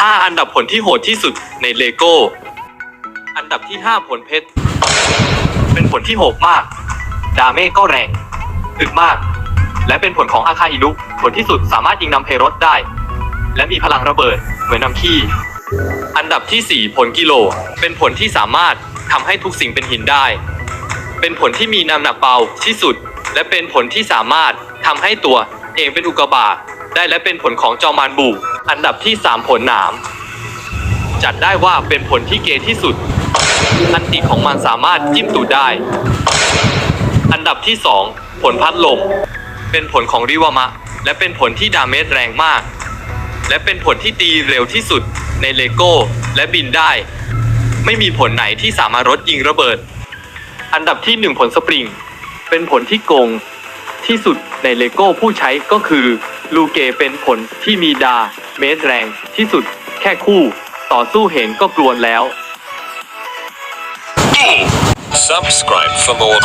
5 อันดับผลที่โหดที่สุดในเลโก้ อันดับที่ 5 ผลเพชร เป็นผลที่โหดมาก ดาเมจก็แรงอึดมาก และเป็นผลของอาคาอินุผลที่สุดสามารถยิงนำเพรถได้ และมีพลังระเบิดเหมือนนำขี้ อันดับที่ 4 ผลกิโล เป็นผลที่สามารถทำให้ทุกสิ่งเป็นหินได้ เป็นผลที่มีน้ำหนักเบาที่สุด และเป็นผลที่สามารถทำให้ตัวเองเป็นอุกกาบาตได้และเป็นผลของจอมานบู อันดับที่ 3 ผลหนาม จัดได้ว่าเป็นผลที่เกยที่สุด อันติของมันสามารถจิ้มตูดได้ อันดับที่ 2 ผลพัดลม เป็นผลของริวามะ และเป็นผลที่ดาเมจแรงมาก และเป็นผลที่ตีเร็วที่สุดในเลโก้และบินได้ ไม่มีผลไหนที่สามารถรถยิงระเบิด อันดับที่ 1 ผลสปริง เป็นผลที่โกงที่สุดในเลโก้ผู้ใช้ก็คือ ลูเกเป็นผลที่มีดา เบสแรงที่สุด แค่คู่ ต่อสู้เห็นก็กลวนแล้ว subscribe for more